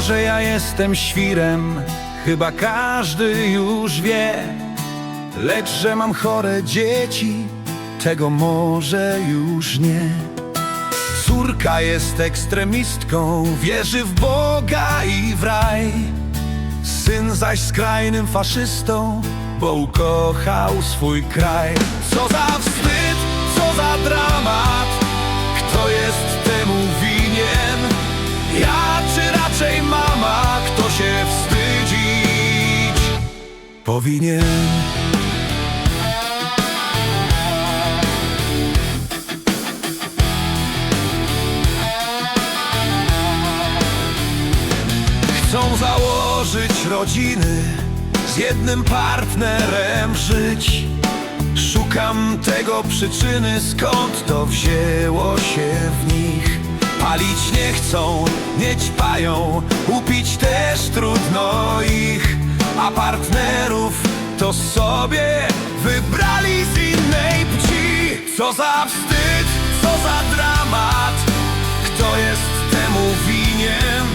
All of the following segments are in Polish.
że ja jestem świrem, chyba każdy już wie. Lecz że mam chore dzieci, tego może już nie. Córka jest ekstremistką, wierzy w Boga i w raj. Syn zaś skrajnym faszystą, bo ukochał swój kraj. Co za powinien? Chcą założyć rodziny, z jednym partnerem żyć. Szukam tego przyczyny, skąd to wzięło się w nich. Palić nie chcą, nie ćpają, upić też trudno ich. A partnerów to sobie wybrali z innej płci. Co za wstyd, co za dramat, kto jest temu winien?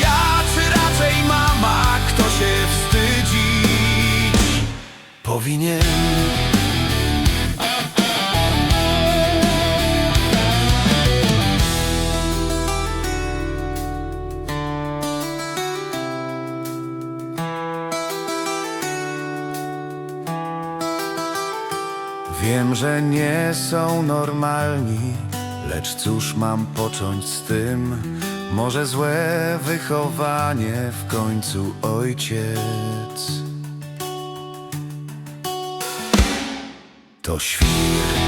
Ja czy raczej mama, kto się wstydzić powinien? Wiem, że nie są normalni, lecz cóż mam począć z tym? Może złe wychowanie w końcu ojciec. To świr